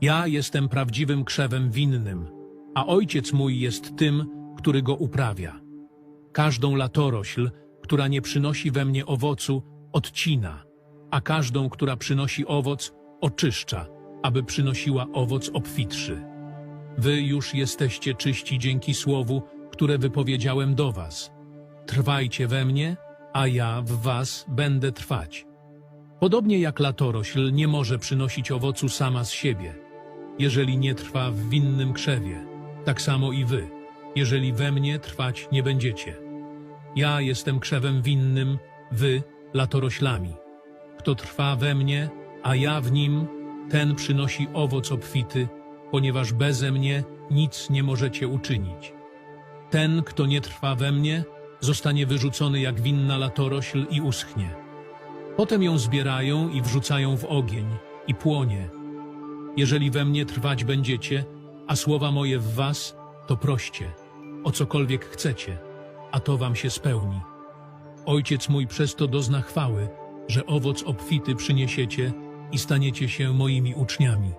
Ja jestem prawdziwym krzewem winnym, a ojciec mój jest tym, który go uprawia. Każdą latorośl, która nie przynosi we mnie owocu, odcina, a każdą, która przynosi owoc, oczyszcza, aby przynosiła owoc obfitszy. Wy już jesteście czyści dzięki słowu, które wypowiedziałem do was. Trwajcie we mnie, a ja w was będę trwać. Podobnie jak latorośl nie może przynosić owocu sama z siebie, jeżeli nie trwa w winnym krzewie, tak samo i wy, jeżeli we mnie trwać nie będziecie. Ja jestem krzewem winnym, wy latoroślami. Kto trwa we mnie, a ja w nim, ten przynosi owoc obfity, ponieważ beze mnie nic nie możecie uczynić. Ten, kto nie trwa we mnie, zostanie wyrzucony jak winna latorośl i uschnie. Potem ją zbierają i wrzucają w ogień i płonie. Jeżeli we mnie trwać będziecie, a słowa moje w was, to proście, o cokolwiek chcecie, a to wam się spełni. Ojciec mój przez to dozna chwały, że owoc obfity przyniesiecie i staniecie się moimi uczniami.